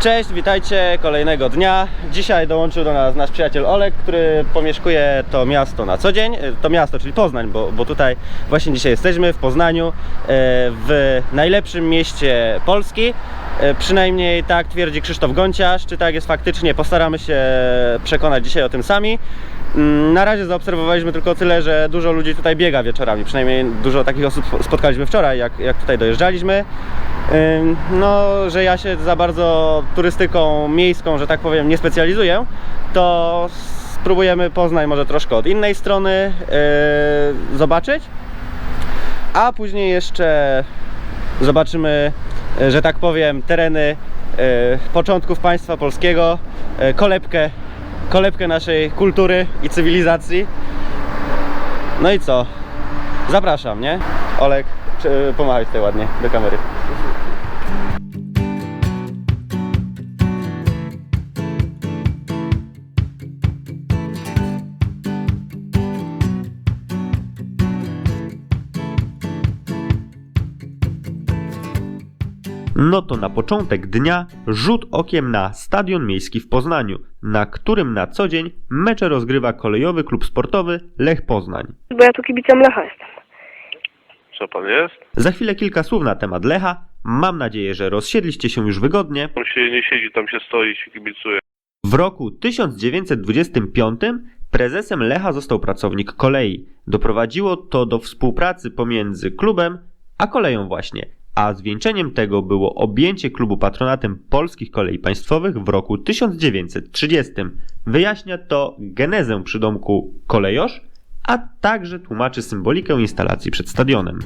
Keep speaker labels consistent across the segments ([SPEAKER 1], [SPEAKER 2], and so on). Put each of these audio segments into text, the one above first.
[SPEAKER 1] Cześć, witajcie kolejnego dnia. Dzisiaj dołączył do nas nasz przyjaciel Olek, który pomieszkuje to miasto na co dzień. E, To miasto, czyli Poznań, bo, bo tutaj właśnie dzisiaj jesteśmy w Poznaniu, e, w najlepszym mieście Polski. E, Przynajmniej tak twierdzi Krzysztof Gonciarz. Czy tak jest faktycznie, postaramy się przekonać dzisiaj o tym sami. Mm, Na razie zaobserwowaliśmy tylko tyle, że dużo ludzi tutaj biega wieczorami. Przynajmniej dużo takich osób spotkaliśmy wczoraj, jak, jak tutaj dojeżdżaliśmy. No, że ja się za bardzo turystyką miejską, że tak powiem, nie specjalizuję, to spróbujemy Poznań może troszkę od innej strony yy, zobaczyć. A później jeszcze zobaczymy, że tak powiem, tereny yy, początków państwa polskiego, yy, kolebkę, kolebkę naszej kultury i cywilizacji. No i co? Zapraszam, nie? Olek, pomachaj tutaj ładnie do kamery.
[SPEAKER 2] No to na początek dnia rzut okiem na Stadion Miejski w Poznaniu, na którym na co dzień mecze rozgrywa kolejowy klub sportowy Lech Poznań.
[SPEAKER 3] Bo ja tu kibicem Lecha jestem.
[SPEAKER 4] Co pan jest?
[SPEAKER 2] Za chwilę kilka słów na temat Lecha. Mam nadzieję, że rozsiedliście się już wygodnie.
[SPEAKER 4] On się nie siedzi, tam się stoi i się kibicuje.
[SPEAKER 2] W roku 1925 prezesem Lecha został pracownik kolei. Doprowadziło to do współpracy pomiędzy klubem a koleją właśnie, a zwieńczeniem tego było objęcie klubu patronatem polskich kolei państwowych w roku 1930. Wyjaśnia to genezę przydomku kolejosz, a także tłumaczy symbolikę instalacji przed stadionem.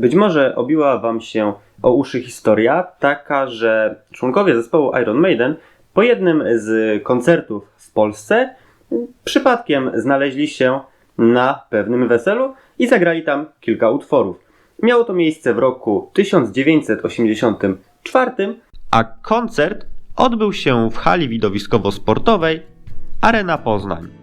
[SPEAKER 1] Być może obiła Wam się o uszy historia, taka, że członkowie zespołu Iron Maiden po jednym z koncertów w Polsce przypadkiem znaleźli się na pewnym weselu i zagrali tam kilka utworów. Miało to miejsce w roku 1984.
[SPEAKER 2] a koncert odbył się w hali widowiskowo-sportowej Arena Poznań.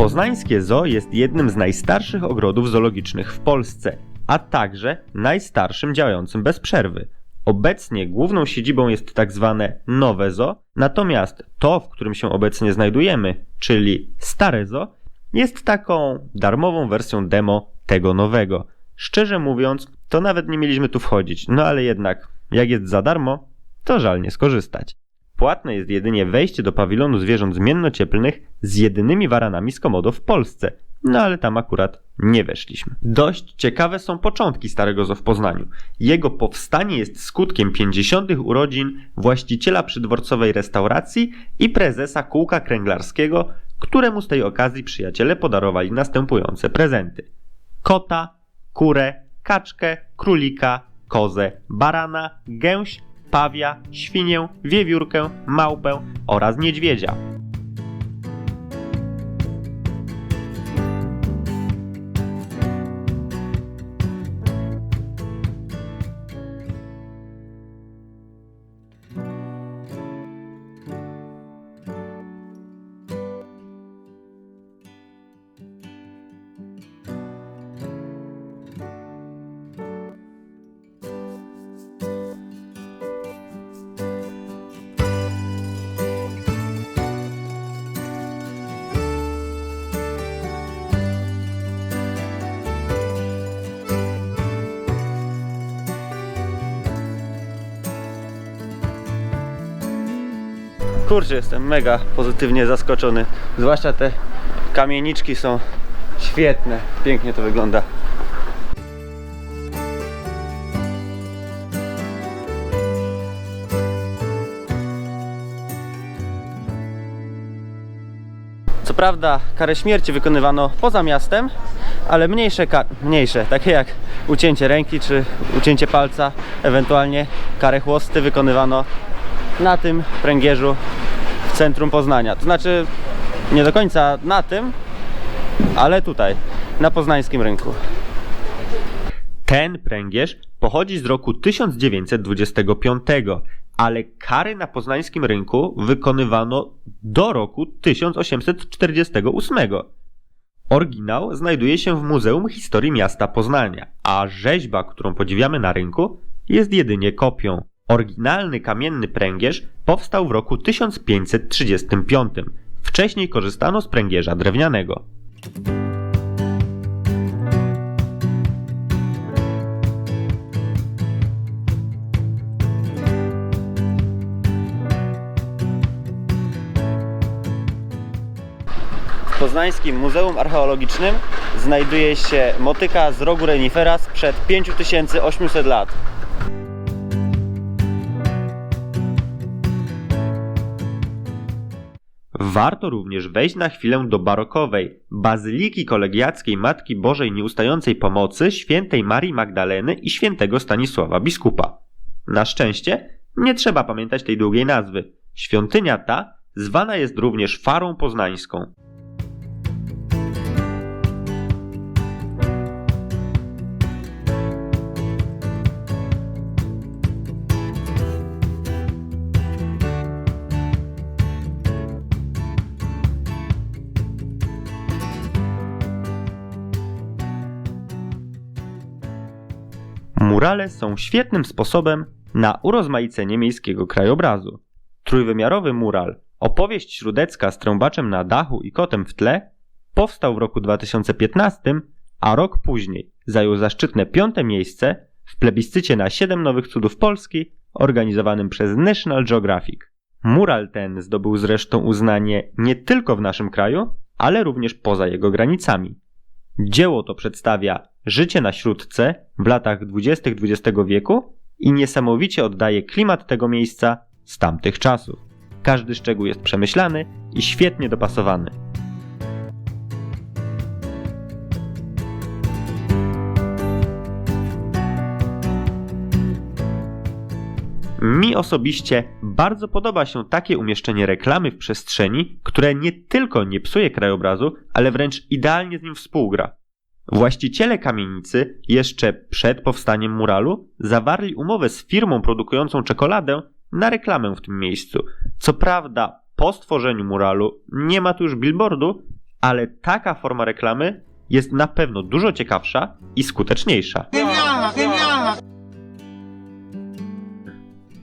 [SPEAKER 2] Poznańskie Zoo jest jednym z najstarszych ogrodów zoologicznych w Polsce, a także najstarszym działającym bez przerwy. Obecnie główną siedzibą jest tak zwane nowe zoo, natomiast to, w którym się obecnie znajdujemy, czyli stare zoo, jest taką darmową wersją demo tego nowego. Szczerze mówiąc, to nawet nie mieliśmy tu wchodzić, no ale jednak, jak jest za darmo, to żal nie skorzystać. Płatne jest jedynie wejście do pawilonu zwierząt zmiennocieplnych z jedynymi waranami z Komodo w Polsce. No ale tam akurat nie weszliśmy. Dość ciekawe są początki Starego Zoo w Poznaniu. Jego powstanie jest skutkiem 50. urodzin właściciela przydworcowej restauracji i prezesa kółka kręglarskiego, któremu z tej okazji przyjaciele podarowali następujące prezenty. Kota, kurę, kaczkę, królika, kozę, barana, gęś, pawia, świnię, wiewiórkę, małpę oraz niedźwiedzia.
[SPEAKER 1] Kurczę, jestem mega pozytywnie zaskoczony. Zwłaszcza te kamieniczki są świetne. Pięknie to wygląda.
[SPEAKER 5] Co prawda karę śmierci wykonywano poza miastem, ale mniejsze, mniejsze takie jak ucięcie ręki czy ucięcie palca, ewentualnie karę chłosty wykonywano na tym pręgierzu centrum Poznania. To znaczy nie do końca na tym, ale tutaj, na poznańskim rynku.
[SPEAKER 2] Ten pręgierz pochodzi z roku 1925, ale kary na poznańskim rynku wykonywano do roku 1848. Oryginał znajduje się w Muzeum Historii Miasta Poznania, a rzeźba, którą podziwiamy na rynku, jest jedynie kopią. Oryginalny kamienny pręgierz powstał w roku 1535. Wcześniej korzystano z pręgierza drewnianego.
[SPEAKER 5] W Poznańskim Muzeum Archeologicznym znajduje się motyka z rogu renifera sprzed 5800 lat.
[SPEAKER 2] Warto również wejść na chwilę do barokowej Bazyliki Kolegiackiej Matki Bożej Nieustającej Pomocy świętej Marii Magdaleny i świętego Stanisława Biskupa. Na szczęście nie trzeba pamiętać tej długiej nazwy. Świątynia ta zwana jest również Farą Poznańską. Murale są świetnym sposobem na urozmaicenie miejskiego krajobrazu. Trójwymiarowy mural Opowieść śródecka z trąbaczem na dachu i kotem w tle powstał w roku 2015, a rok później zajął zaszczytne piąte miejsce w plebiscycie na 7 nowych cudów Polski organizowanym przez National Geographic. Mural ten zdobył zresztą uznanie nie tylko w naszym kraju, ale również poza jego granicami. Dzieło to przedstawia życie na Śródce w latach 20. XX wieku i niesamowicie oddaje klimat tego miejsca z tamtych czasów. Każdy szczegół jest przemyślany i świetnie dopasowany. Mi osobiście bardzo podoba się takie umieszczenie reklamy w przestrzeni, które nie tylko nie psuje krajobrazu, ale wręcz idealnie z nim współgra. Właściciele kamienicy jeszcze przed powstaniem muralu zawarli umowę z firmą produkującą czekoladę na reklamę w tym miejscu. Co prawda, po stworzeniu muralu nie ma tu już billboardu, ale taka forma reklamy jest na pewno dużo ciekawsza i skuteczniejsza.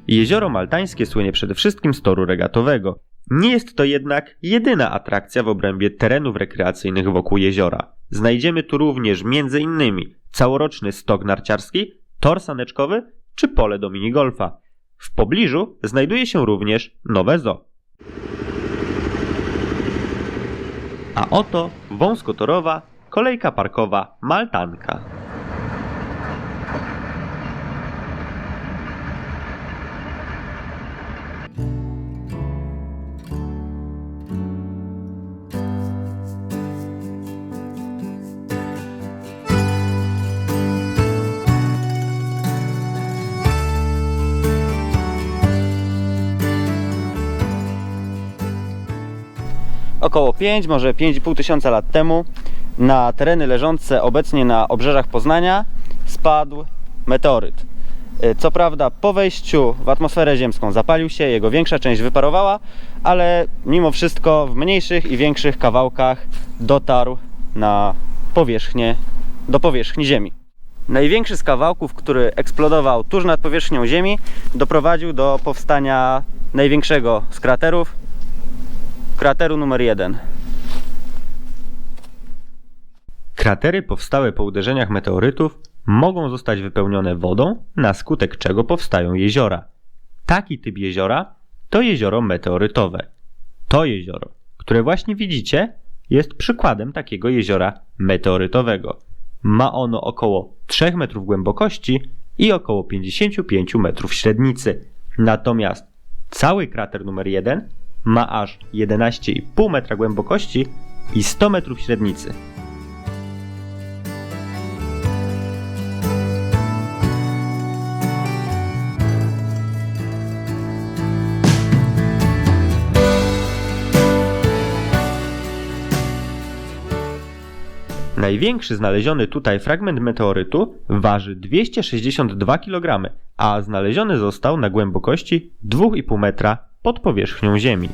[SPEAKER 2] Jezioro Maltańskie słynie przede wszystkim z toru regatowego. Nie jest to jednak jedyna atrakcja w obrębie terenów rekreacyjnych wokół jeziora. Znajdziemy tu również m.in. całoroczny stok narciarski, tor saneczkowy czy pole do minigolfa. W pobliżu znajduje się również nowe zoo. A oto wąskotorowa kolejka parkowa Maltanka.
[SPEAKER 5] Około 5, może 5,5 tysiąca lat temu na tereny leżące obecnie na obrzeżach Poznania spadł meteoryt. Y, Co prawda po wejściu w atmosferę ziemską zapalił się, jego większa część wyparowała, ale mimo wszystko w mniejszych i większych kawałkach dotarł na powierzchnię, do powierzchni Ziemi. Największy z kawałków, który eksplodował tuż nad powierzchnią Ziemi, doprowadził do powstania największego z kraterów, krateru numer 1.
[SPEAKER 2] Kratery powstałe po uderzeniach meteorytów mogą zostać wypełnione wodą, na skutek czego powstają jeziora. Taki typ jeziora to jezioro meteorytowe. To jezioro, które właśnie widzicie, jest przykładem takiego jeziora meteorytowego. Ma ono około 3 metrów głębokości i około 55 metrów średnicy. Natomiast cały krater numer 1 ma aż 11,5 metra głębokości
[SPEAKER 6] i 100 metrów średnicy. Największy znaleziony tutaj fragment meteorytu waży 262 kg, a znaleziony został na głębokości 2,5 metra pod powierzchnią Ziemi.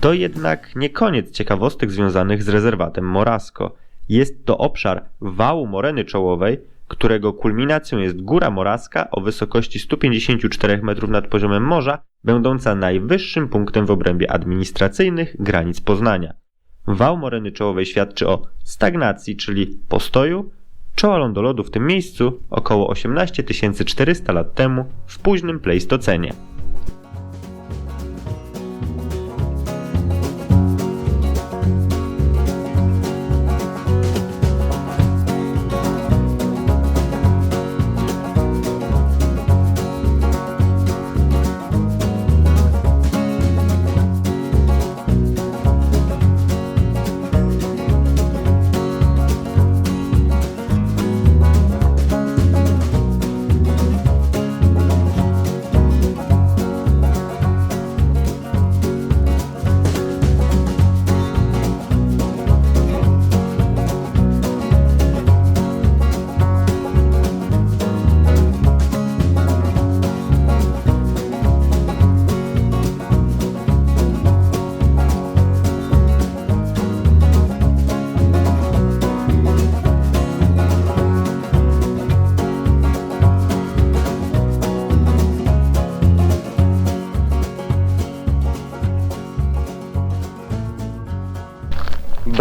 [SPEAKER 6] To jednak nie koniec ciekawostek związanych z rezerwatem Morasko. Jest to obszar wału moreny czołowej, którego kulminacją jest Góra Moraska o wysokości 154 metrów nad poziomem morza, będąca najwyższym punktem w obrębie administracyjnych granic Poznania. Wał moreny czołowej świadczy o stagnacji, czyli postoju, czoła lądolodu w tym miejscu około 18 400 lat temu w późnym pleistocenie.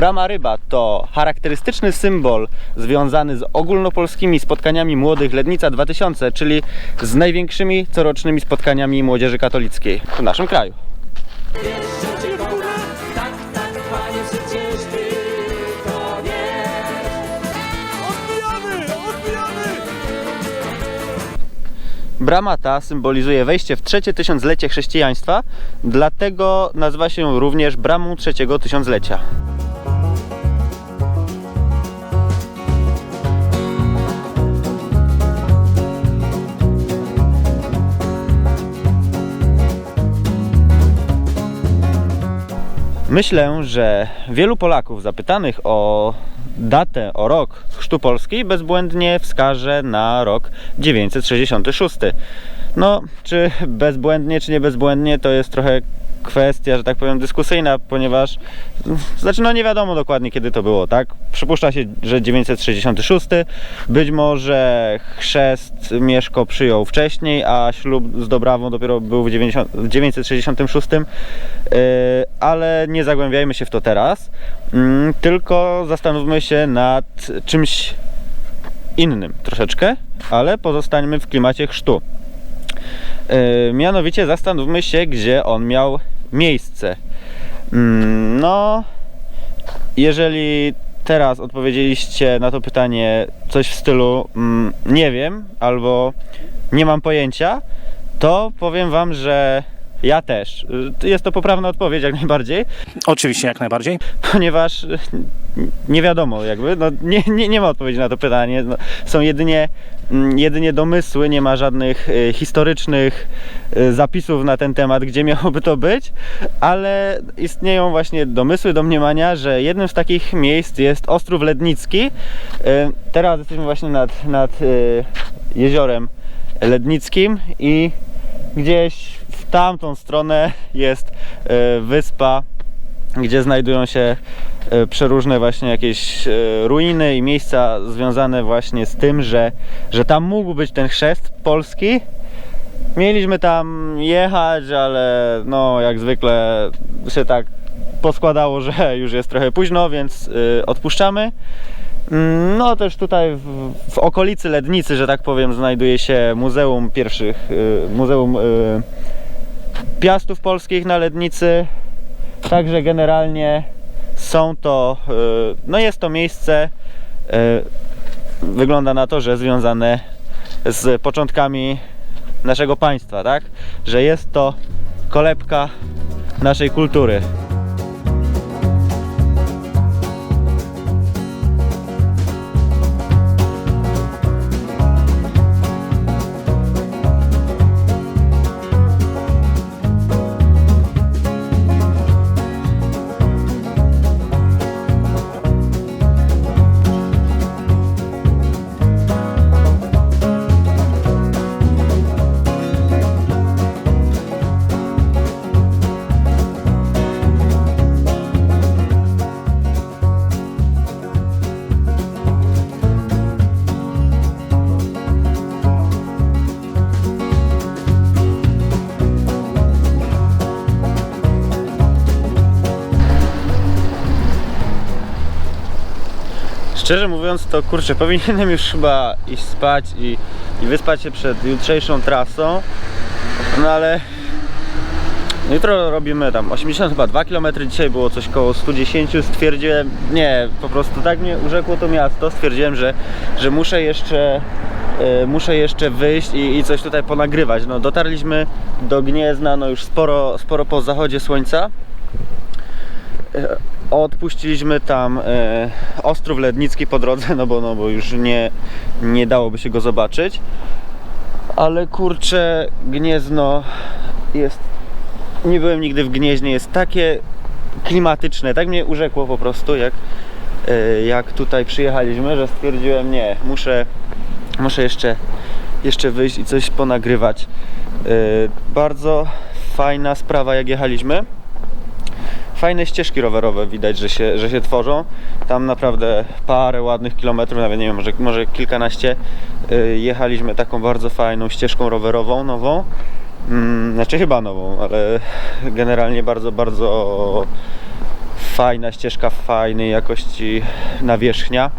[SPEAKER 2] Brama Ryba to charakterystyczny symbol związany z ogólnopolskimi spotkaniami młodych Lednica 2000, czyli z największymi corocznymi spotkaniami młodzieży katolickiej w naszym kraju. Brama ta symbolizuje wejście w trzecie tysiąclecie chrześcijaństwa, dlatego nazywa się również bramą trzeciego tysiąclecia. Myślę, że wielu Polaków zapytanych o datę, o rok chrztu Polski bezbłędnie wskaże na rok 966. No, czy bezbłędnie, czy nie bezbłędnie, to jest trochę kwestia, że tak powiem, dyskusyjna, ponieważ znaczy no nie wiadomo dokładnie kiedy to było, tak? Przypuszcza się, że 966, być może chrzest Mieszko przyjął wcześniej, a ślub z Dobrawą dopiero był w 90 w 966, yy, ale nie zagłębiajmy się w to teraz, mm, tylko zastanówmy się nad czymś innym troszeczkę, ale pozostańmy w klimacie chrztu. Yy, mianowicie zastanówmy się, gdzie on miał miejsce. Mm, No, jeżeli teraz odpowiedzieliście na to pytanie coś w stylu mm, nie wiem albo nie mam pojęcia, to powiem Wam, że ja też. Y, Jest to poprawna odpowiedź jak najbardziej,
[SPEAKER 7] Oczywiście, jak najbardziej.
[SPEAKER 2] ponieważ y, nie wiadomo jakby, no, nie, nie, nie ma odpowiedzi na to pytanie. No, są jedynie, mm, jedynie domysły, nie ma żadnych y, historycznych zapisów na ten temat, gdzie miałoby to być, ale istnieją właśnie domysły, domniemania, że jednym z takich miejsc jest Ostrów Lednicki. Teraz jesteśmy właśnie nad, nad jeziorem Lednickim i gdzieś tamtą stronę jest y, wyspa gdzie znajdują się e, przeróżne właśnie jakieś e, ruiny i miejsca związane właśnie z tym, że, że tam mógł być ten chrzest polski. Mieliśmy tam jechać, ale no jak zwykle się tak poskładało, że już jest trochę późno, więc odpuszczamy. Mm, No też tutaj w, w okolicy Lednicy, że tak powiem, znajduje się Muzeum pierwszych, Muzeum Piastów Polskich na Lednicy. Także generalnie są to, y, no jest to miejsce, y, wygląda na to, że związane z początkami naszego państwa, tak? Że jest to kolebka naszej kultury. Szczerze mówiąc, to kurczę, powinienem już chyba iść spać i, i wyspać się przed jutrzejszą trasą. No ale jutro robimy tam 82 km, dzisiaj było coś koło 110. Stwierdziłem, nie, po prostu tak mnie urzekło to miasto. Stwierdziłem, że, że muszę jeszcze. e, Muszę jeszcze wyjść i, i coś tutaj ponagrywać. No, dotarliśmy do Gniezna no już sporo, sporo po zachodzie słońca. Odpuściliśmy tam e, Ostrów Lednicki po drodze, no bo, no bo już nie, nie dałoby się go zobaczyć. Ale kurczę, Gniezno jest. Nie byłem nigdy w Gnieźnie, jest takie klimatyczne, tak mnie urzekło po prostu, jak, e, jak tutaj przyjechaliśmy, że stwierdziłem, nie, muszę, muszę jeszcze, jeszcze wyjść i coś ponagrywać. E, bardzo fajna sprawa, jak jechaliśmy fajne ścieżki rowerowe widać, że się, że się tworzą. Tam naprawdę parę ładnych kilometrów, nawet nie wiem, może, może kilkanaście. y, Jechaliśmy taką bardzo fajną ścieżką rowerową, nową. Mm, Znaczy chyba nową, ale generalnie bardzo, bardzo fajna ścieżka, fajnej jakości nawierzchnia.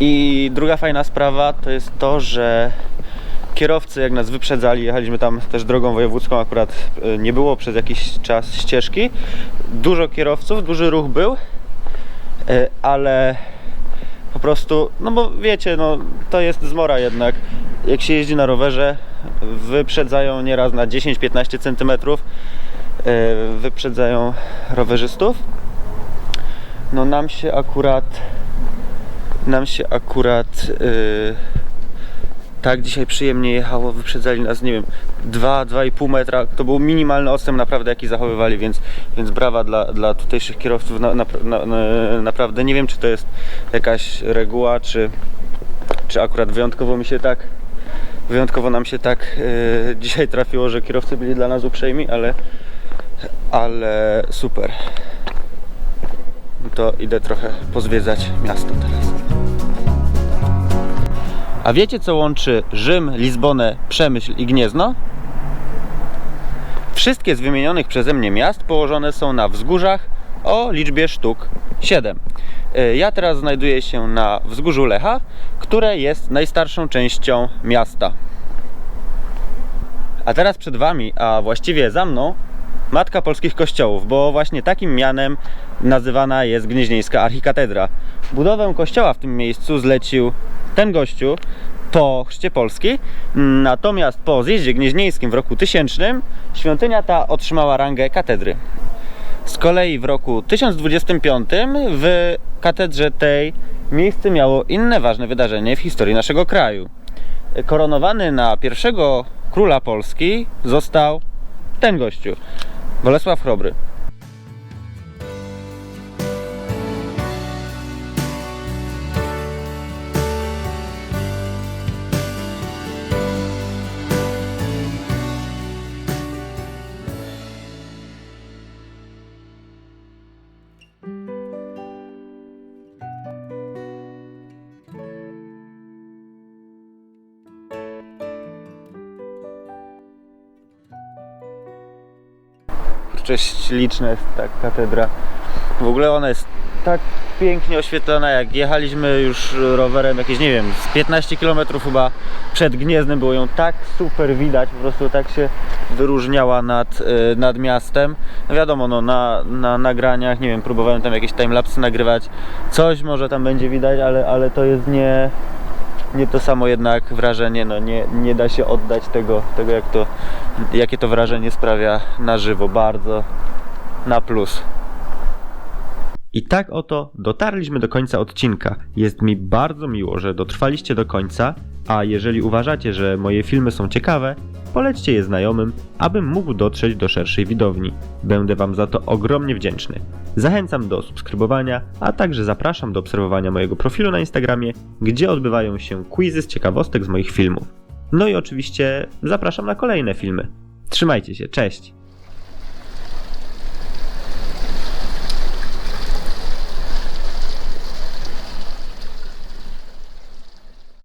[SPEAKER 2] I druga fajna sprawa to jest to, że kierowcy jak nas wyprzedzali, jechaliśmy tam też drogą wojewódzką, akurat y, nie było przez jakiś czas ścieżki. Dużo kierowców, duży ruch był, y, ale po prostu, no bo wiecie, no to jest zmora jednak. Jak się jeździ na rowerze, wyprzedzają nieraz na 10-15 cm, y, wyprzedzają rowerzystów. No nam się akurat nam się akurat yy, tak dzisiaj przyjemnie jechało, wyprzedzali nas, nie wiem, 2-2,5 metra. To był minimalny odstęp naprawdę, jaki zachowywali, więc, więc brawa dla, dla tutejszych kierowców. Na, na, na, na, naprawdę nie wiem, czy to jest jakaś reguła, czy, czy akurat wyjątkowo mi się tak wyjątkowo nam się tak yy, dzisiaj trafiło, że kierowcy byli dla nas uprzejmi, ale ale super. To idę trochę pozwiedzać miasto teraz. A wiecie co łączy Rzym, Lizbonę, Przemyśl i Gniezno? Wszystkie z wymienionych przeze mnie miast położone są na wzgórzach o liczbie sztuk 7. Y, Ja teraz znajduję się na wzgórzu Lecha, które jest najstarszą częścią miasta. A teraz przed Wami, a właściwie za mną, Matka Polskich Kościołów, bo właśnie takim mianem nazywana jest Gnieźnieńska Archikatedra. Budowę kościoła w tym miejscu zlecił ten gościu po chrzcie Polski, natomiast po zjeździe gnieźnieńskim w roku 1000 świątynia ta otrzymała rangę katedry. Z kolei w roku 1025 w katedrze tej miejsce miało inne ważne wydarzenie w historii naszego kraju. Koronowany na pierwszego króla Polski został ten gościu, Bolesław Chrobry. Kurczę śliczna jest ta katedra. W ogóle ona jest tak pięknie oświetlona, jak jechaliśmy już rowerem jakieś, nie wiem, z 15 km chyba przed Gniezdem było ją tak super widać, po prostu tak się wyróżniała nad, y, nad miastem. No wiadomo, no na, na nagraniach, nie wiem, próbowałem tam jakieś timelapsy nagrywać, coś może tam będzie widać, ale, ale to jest nie,
[SPEAKER 8] nie to samo jednak wrażenie, no nie, nie da się oddać tego, tego jak to, jakie to wrażenie sprawia na żywo, bardzo na plus.
[SPEAKER 2] I tak oto dotarliśmy do końca odcinka. Jest mi bardzo miło, że dotrwaliście do końca, a jeżeli uważacie, że moje filmy są ciekawe, polećcie je znajomym, abym mógł dotrzeć do szerszej widowni. Będę Wam za to ogromnie wdzięczny. Zachęcam do subskrybowania, a także zapraszam do obserwowania mojego profilu na Instagramie, gdzie odbywają się quizy z ciekawostek z moich filmów. No i oczywiście zapraszam na kolejne filmy. Trzymajcie się, cześć!